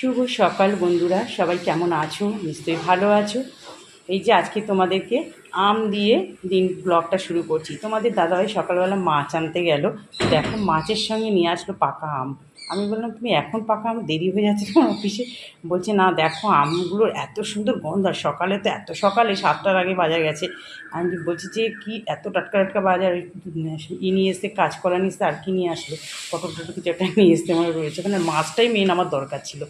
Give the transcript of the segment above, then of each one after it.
শুভ সকাল বন্ধুরা, সবাই কেমন আছো? নিশ্চয়ই ভালো আছো। এই যে আজকে তোমাদেরকে আম দিয়ে দিন ব্লগটা শুরু করছি। তোমাদের দাদাভাই সকালবেলা মাছ আনতে গেল। দেখো, মাছের সঙ্গে নিয়ে আসলো পাকা আম। আমি বললাম, তুমি এখন পাকা আম, দেরি হয়ে যাচ্ছে তোমার অফিসে? বলছে, না, দেখো, আমগুলোর এত সুন্দর গন্ধ, আর সকালে তো এত সকালে সাতটার আগে বাজার গেছে। আমি বলছি যে, কি এত টাটকা টাটকা বাজার? ই নিয়ে এসছে কাঁচকলা নিয়ে এসছে আর কি নিয়ে আসলো পটল টটল কিছু একটা নিয়ে এসছে আমার রয়েছে। ওখানে মাছটাই মেন আমার দরকার ছিল।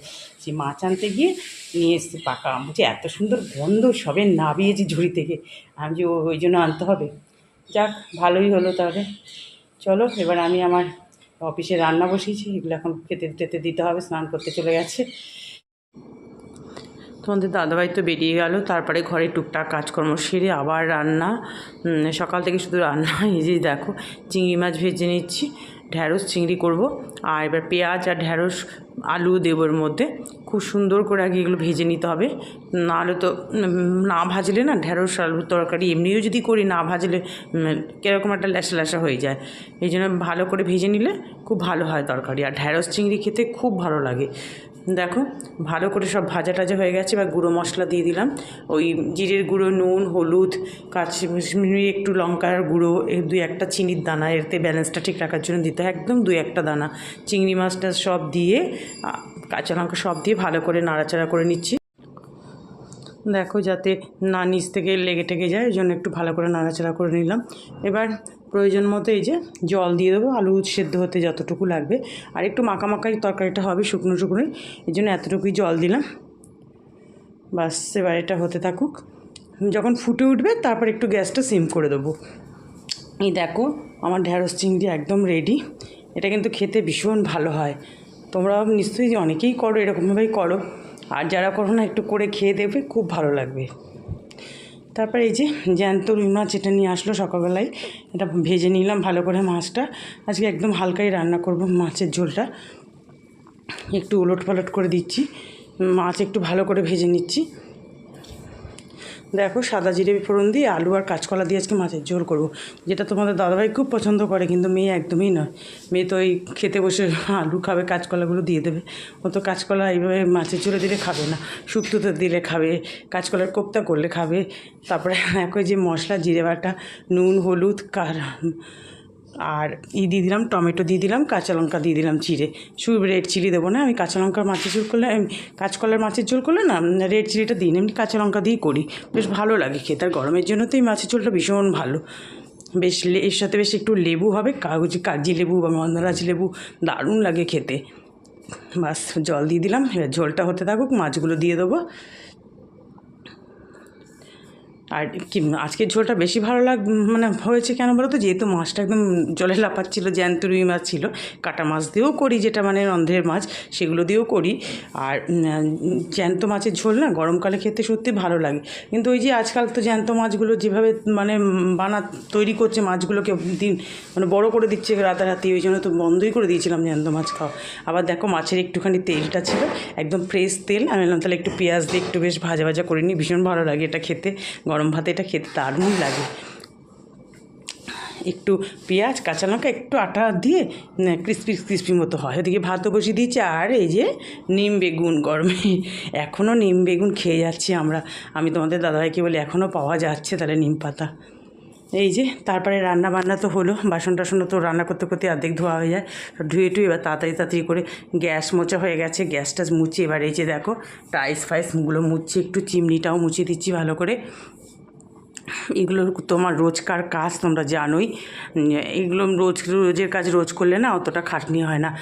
সেই মাছ আনতে গিয়ে নিয়ে এসছে পাকা আম। বলছি, এত সুন্দর গন্ধ সবে নাবিয়েছি ঝুড়ি থেকে। আমি যে ওই জন্য আনতে হবে। যাক, ভালোই হলো তাহলে। চলো, এবার আমি আমার অফিসে রান্না বসিয়েছি, এগুলো এখন খেতে টেতে দিতে হবে, স্নান করতে চলে গেছে। তোমাদের দাদাভাই তো বেরিয়ে গেল, তারপরে ঘরে টুকটাক কাজকর্ম সেরে আবার রান্না। সকাল থেকে শুধু রান্না, এই যে দেখো, চিংড়ি মাছ ভেজে নিচ্ছি, ঢ্যাঁড়স চিংড়ি করব, আর এবার পেঁয়াজ আর ঢ্যাঁড়স আলু দেবো মধ্যে। খুব সুন্দর করে আগে এগুলো ভেজে নিতে হবে। নাহলে তো না ভাজলে না ঢেঁড়স, আলুর তরকারি এমনিও যদি করি না ভাজলে কীরকম একটা ল্যাসা ল্যাসা হয়ে যায়। এই জন্য ভালো করে ভেজে নিলে খুব ভালো হয় তরকারি। আর ঢ্যাঁড়স চিংড়ি খেতে খুব ভালো লাগে। দেখো, ভালো করে সব ভাজা টাজা হয়ে গেছে, এবার গুঁড়ো মশলা দিয়ে দিলাম। ওই জিরের গুঁড়ো, নুন, হলুদ, কাশ্মীরি একটু লঙ্কার গুঁড়ো দুই একটা চিনির দানা, এতে ব্যালেন্সটা ঠিক রাখার জন্য দিতে হয়। একদম দুই একটা দানা। চিংড়ি মাছটা সব দিয়ে কাঁচা লঙ্কা সব দিয়ে ভালো করে নাড়াচাড়া করে নিচ্ছি। দেখো যাতে না নিচ থেকে লেগে টেগে যায় ওই জন্য একটু ভালো করে নাড়াচাড়া করে নিলাম। এবার প্রয়োজন মতো এই যে জল দিয়ে দেবো, আলু সেদ্ধ হতে যতটুকু লাগবে। আর একটু মাখা মাখাই তরকারিটা হবে শুকনো শুকনোই, এই জন্য এতটুকুই জল দিলাম। বাস, এবার এটা হতে থাকুক। যখন ফুটে উঠবে, তারপর একটু গ্যাসটা সিম করে দেবো। এই দেখো, আমার ঢ্যাঁড়স চিংড়ি একদম রেডি এটা কিন্তু খেতে ভীষণ ভালো হয়। তোমরা নিশ্চয়ই অনেকেই করো, এরকমভাবেই করো। আর যারা করো না একটু করে খেয়ে দেবে, খুব ভালো লাগবে। তারপর এই যে জ্যান্ত রুই মাছ এটা নিয়ে আসলো সকালবেলায়। এটা ভেজে নিলাম ভালো করে মাছটা। আজকে একদম হালকাই রান্না করব মাছের ঝোলটা। একটু উলট পালট করে দিচ্ছি। মাছ একটু ভালো করে ভেজে নিচ্ছি। দেখো সাদা জিরে ফোড়ন দিয়ে আলু আর কাঁচকলা দিয়ে আজকে মাছের ঝোল করব। যেটা তোমাদের দাদাভাই খুব পছন্দ করে, কিন্তু মেয়ে একদমই নয়। মেয়ে তো ওই খেতে বসে আলু খাবে, কাঁচকলাগুলো দিয়ে দেবে। ও তো কাঁচকলা এইভাবে মাছের ঝোলে দিলে খাবে না শুক্তোতে দিলে খাবে, কাঁচকলার কোপ্তা করলে খাবে। তারপরে এই যে মশলা, জিরে বাটা, নুন, হলুদ, কার আর ই দিয়ে দিলাম, টমেটো দিয়ে দিলাম, কাঁচা লঙ্কা দিয়ে দিলাম চিড়ে। শুধু রেড চিলি দেবো না, আমি কাঁচা লঙ্কার মাছের ঝোল করলে কাঁচকলার মাছের ঝোল করলে না রেড চিলিটা দিই না, এমনি কাঁচা লঙ্কা দিয়েই করি। বেশ ভালো লাগে খেতে, আর গরমের জন্য তো এই মাছের ঝোলটা ভীষণ ভালো। বেশ এর সাথে বেশ একটু লেবু হবে, কাগজি কাগজি লেবু বা মন্দরাজ লেবু, দারুণ লাগে খেতে। বাস, জল দিয়ে দিলাম, এবার ঝোলটা হতে থাকুক, মাছগুলো দিয়ে দেবো। আর কি, আজকের ঝোলটা বেশি ভালো লাগ মানে হয়েছে কেন বলো তো যেহেতু মাছটা একদম জলে লাপাচ্ছিল জ্যান্ত রুই মাছ ছিল, কাটা মাছ দিয়েও করি যেটা মানে রন্ধ্রের মাছ, সেগুলো দিয়েও করি। আর জ্যান্ত মাছের ঝোল না গরমকালে খেতে সত্যি ভালো লাগে। কিন্তু ওই যে আজকাল তো জ্যান্ত মাছগুলো যেভাবে মানে বানা, তৈরি করছে মাছগুলোকে দিন মানে বড় করে দিচ্ছে রাতারাতি, ওই জন্য তো বন্ধই করে দিয়েছিলাম জ্যান্ত মাছ খাওয়া। আবার দেখো মাছের একটুখানি তেলটা ছিল, একদম ফ্রেশ তেল, আমি তাহলে একটু পেঁয়াজ দিয়ে একটু বেশ ভাজা ভাজা করে নিই, ভীষণ ভালো লাগে এটা খেতে। গরম ভাতে এটা খেতে দারুণ লাগে। একটু পেঁয়াজ, কাঁচা লঙ্কা, একটু আটা দিয়ে ক্রিস্পি ক্রিস্পি মতো হয়। ওদিকে ভাতও বসিয়ে দিয়েছি, আর এই যে নিম বেগুন গরমে। এখনও নিম বেগুন খেয়ে যাচ্ছি আমরা। আমি তোমাদের দাদাভাইকে বলি, এখনও পাওয়া যাচ্ছে তাহলে নিম পাতা। এই যে, তারপরে রান্না বান্না তো হলো। বাসন টাসনও তো রান্না করতে করতে অর্ধেক ধোয়া হয়ে যায়। ধুয়ে টুয়ে এবার তাড়াতাড়ি তাড়াতাড়ি করে গ্যাস মোচা হয়ে গেছে। গ্যাস টাস মুছি এবার এই যে দেখো টাইস ফাইসগুলো মুছছি একটু চিমনিটাও মুছিয়ে দিচ্ছি ভালো করে। এগুলো তোমার রোজকার কাজ তোমরা জানোই। এগুলো রোজ, রোজের কাজ রোজ করলে না অতটা খাটনি হয় না।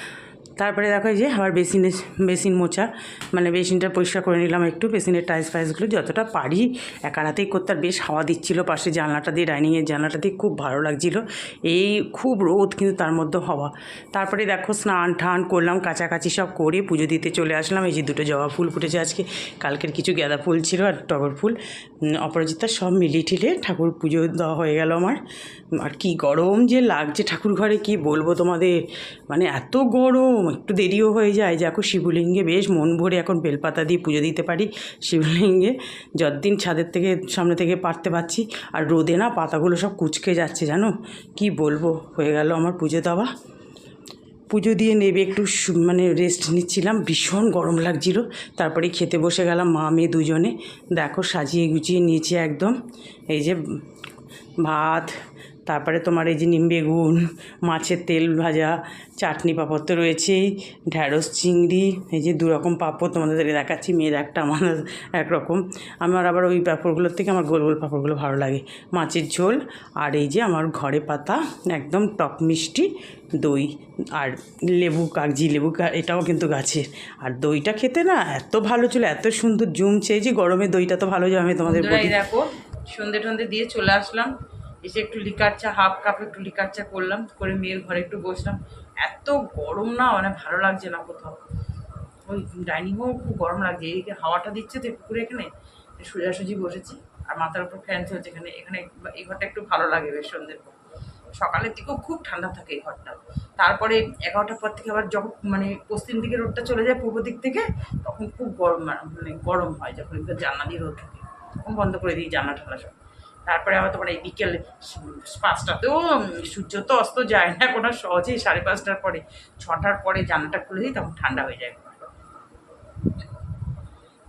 তারপরে দেখো যে আবার বেসিনে, বেসিন মোছা। মানে বেসিনটা পরিষ্কার করে নিলাম একটু। বেসিনের টাইস ফাইলসগুলো যতটা পারি একা রাতেই করতে। আর বেশ হাওয়া দিচ্ছিল পাশে জানলাটা দিয়ে, ডাইনিংয়ের জানলাটা দিয়ে খুব ভালো লাগছিল। এই খুব রোদ কিন্তু তার মধ্যে হওয়া। তারপরে দেখো স্নান টান করলাম কাছাকাছি সব করে পুজো দিতে চলে আসলাম। এই যে দুটো জবা ফুল ফুটেছে আজকে। কালকের কিছু গাঁদা ফুল ছিল আর টগর ফুল। অপরাজিতা সব মিলিয়ে ঠিলে ঠাকুর পুজো দেওয়া হয়ে গেল আমার। আর কি গরম যে লাগছে ঠাকুর ঘরে, কি বলব তোমাদের? মানে এত গরম, একটু দেরিও হয়ে যায়। দেখো শিবলিঙ্গে বেশ মন ভরে এখন বেলপাতা দিয়ে পুজো দিতে পারি। শিবলিঙ্গে যতদিন ছাদের থেকে, সামনে থেকে পারতে পারছি। আর রোদে না পাতাগুলো সব কুচকে যাচ্ছে, জানো? কি বলব? হয়ে গেল আমার পুজো দেওয়া। পুজো দিয়ে নেবে, একটু মানে রেস্ট নিচ্ছিলাম, ভীষণ গরম লাগছিল। তারপরে খেতে বসে গেলাম মা, মেয়ে দুজনে। দেখো সাজিয়ে গুছিয়ে নিয়েছি একদম। এই যে ভাত তারপরে তোমার এই যে নিম বেগুন মাছের তেল ভাজা চাটনি পাঁপড় তো রয়েছেই ঢ্যাঁড়স চিংড়ি এই যে দু রকম পাঁপড় তোমাদেরকে দেখাচ্ছি মেয়ের একটা আমার একরকম। আমার আবার ওই পাঁপড়গুলোর থেকে আমার গোল গোল পাঁপড়গুলো ভালো লাগে। মাছের ঝোল আর এই যে আমার ঘরে পাতা একদম টক মিষ্টি দই আর লেবু কাগজি লেবু কা- এটাও কিন্তু গাছের। আর দইটা খেতে না এত ভালো ছিল এত সুন্দর জমছে এই যে গরমে দইটা তো ভালো জমে তোমাদের দেখো সন্ধে টন্ধে দিয়ে চলে আসলাম। এসে একটু লিকার চা হাফ কাপ একটু লিকার চা করলাম, করে মেয়ের ঘরে একটু বসলাম। এত গরম না মানে ভালো লাগছে না কোথাও। ওই ডাইনিংও খুব গরম লাগছে এইদিকে হাওয়াটা দিচ্ছে তো পুকুরে এখানে, সোজাসুজি বসেছি। আর মাথার উপর ফ্যান চলছে এখানে এখানে এই ঘরটা একটু ভালো লাগে বেশ সন্ধ্যের পর। সকালের দিকেও খুব ঠান্ডা থাকে এই ঘরটা। তারপরে এগারোটার পর থেকে আবার যখন মানে পশ্চিম দিকে রোডটা চলে যায় পূর্ব দিক থেকে, তখন খুব গরম মানে গরম হয় যখন জানলা দিয়ে রোদ থাকে। তখন বন্ধ করে দিই জানলা ঠান্ডা সব। তারপরে আবার তোমার এই বিকেল পাঁচটাতেও সূর্য তো অস্ত যায় না, কোনো সহজেই সাড়ে পাঁচটার পরে, ছটার পরে জানলাটা খুলে দিই, তখন ঠান্ডা হয়ে যায়।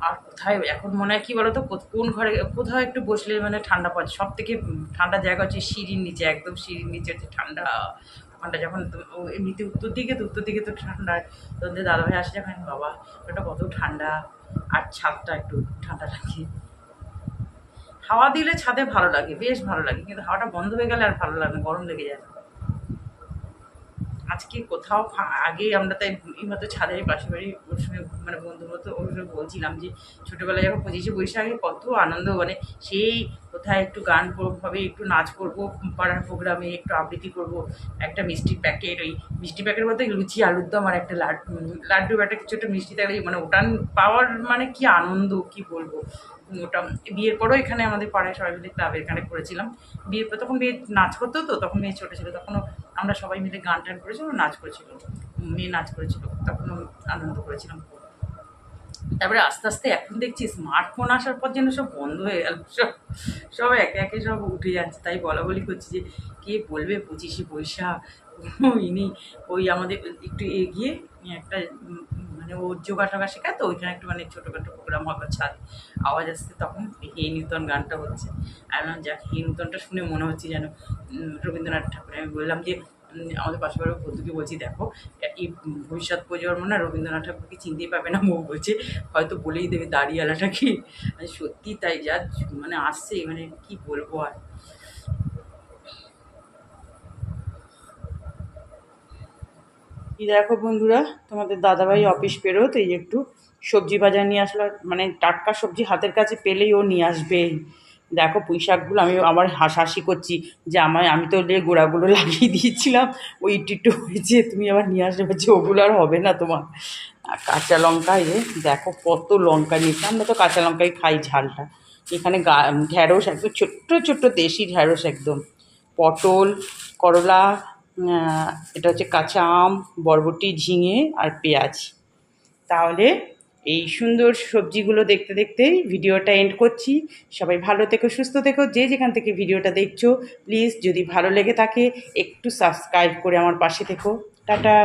আর কোথায়, এখন মনে হয় কি বলতো কো- কোন ঘরে, কোথাও একটু বসলে মানে ঠান্ডা পাচ্ছে সব থেকে ঠান্ডা জায়গা হচ্ছে সিঁড়ির নিচে, একদম সিঁড়ির নিচে হচ্ছে ঠান্ডা। ওখানটা যখন এমনিতে উত্তর দিকে, তো উত্তর দিকে তো ঠান্ডা। তোদের দাদাভাই আসে, যখন, বাবা, ওটা কত ঠান্ডা। আর ছাদটা একটু ঠান্ডা লাগে। হাওয়া দিলে ছাদে ভালো লাগে, বেশ ভালো লাগে, কিন্তু হাওয়াটা বন্ধ হয়ে গেলে আর ভালো লাগে না, গরম লেগে যায়। আজকে কোথাও আগে আমরা তাই এই মতো ছাদের পাশে বাড়ি, ওর সঙ্গে মানে বন্ধুর মতো ওর সঙ্গে বলছিলাম যে, ছোটোবেলায় যখন পঁচিশে বৈশাখে কত আনন্দ মানে সেই কোথায় একটু গান করব হবে একটু নাচ করব, পাড়ার প্রোগ্রামে একটু আবৃত্তি করব, একটা মিষ্টির প্যাকেট, ওই মিষ্টি প্যাকেট বলতে লুচি, আলুর দম আর একটা লাড্ডু লাড্ডু, একটা কিছু একটা মিষ্টি থাকলে মানে ওটা পাওয়ার মানে কি আনন্দ, কি বলব? ওটা বিয়ের পরও এখানে আমাদের পাড়ায় সবাই মিলে ক্লাবে এখানে করেছিলাম। বিয়ের পর তখন মেয়ে নাচ করতো তো, তখন মেয়ে ছোটো ছিল। তখনও আমরা সবাই মিলে গান টান করেছিলাম নাচ করেছিল। মেয়ে নাচ করেছিল, তখনও আনন্দ করেছিলাম। তারপরে আস্তে আস্তে এখন দেখছি স্মার্টফোন আসার পর যেন সব বন্ধ হয়ে গেল। সব সব একে একে সব উঠে যাচ্ছে। তাই বলা বলি করছি যে, কে বলবে পঁচিশে বৈশাখ ইনি ওই আমাদের একটু এগিয়ে একটা মানে ও যোগা টোগা শেখায় তো ওইখানে একটু মানে ছোটোখাটো প্রোগ্রাম হবে, ছাদ আওয়াজ আসছে তখন হে নূতন গানটা হচ্ছে। আমি যাক, হে নূতনটা শুনে মনে হচ্ছে যেন রবীন্দ্রনাথ ঠাকুর। আমি বললাম যে আমাদের পাশে বাড়ির বন্ধুকে বলছি, দেখো এই ভবিষ্যৎ প্রজন্ম না, রবীন্দ্রনাথ ঠাকুরকে চিনতেই পাবে না। মুখ বলছে, হয়তো বলেই দেবে দাড়িওয়ালাটা কি সত্যি তাই, যা মানে আসছে মানে কি বলব আর? এই দেখো বন্ধুরা, তোমাদের দাদাভাই অফিস পেরোত এই একটু সবজি বাজার নিয়ে আসলো মানে টাটকা সবজি হাতের কাছে পেলেই ও নিয়ে আসবে। দেখো পুঁই শাকগুলো আমি আবার হাসাহাসি করছি যে আমায়, আমি তো লে গোড়াগুলো লাগিয়ে দিয়েছিলাম ওই একটু হয়েছে, তুমি আবার নিয়ে আসবে বলছি, ওগুলো আর হবে না তোমার। আর কাঁচা লঙ্কা যে দেখো কত লঙ্কা নিয়েছে, আমরা তো কাঁচা লঙ্কাই খাই ঝালটা। এখানে গা ঢ্যাঁড়স একদম, ছোট্ট ছোট্ট দেশি ঢ্যাঁড়স একদম। পটল, করলা এটা হচ্ছে কাঁচা আম, বরবটি, ঝিঙে আর পেঁয়াজ। তাহলে এই সুন্দর সবজিগুলো দেখতে দেখতেই ভিডিওটা এন্ড করছি। সবাই ভালো থেকো, সুস্থ থেকো, যে যেখান থেকে ভিডিওটা দেখছ প্লিজ যদি ভালো লেগে থাকে, একটু সাবস্ক্রাইব করে আমার পাশে থেকো। টাটা!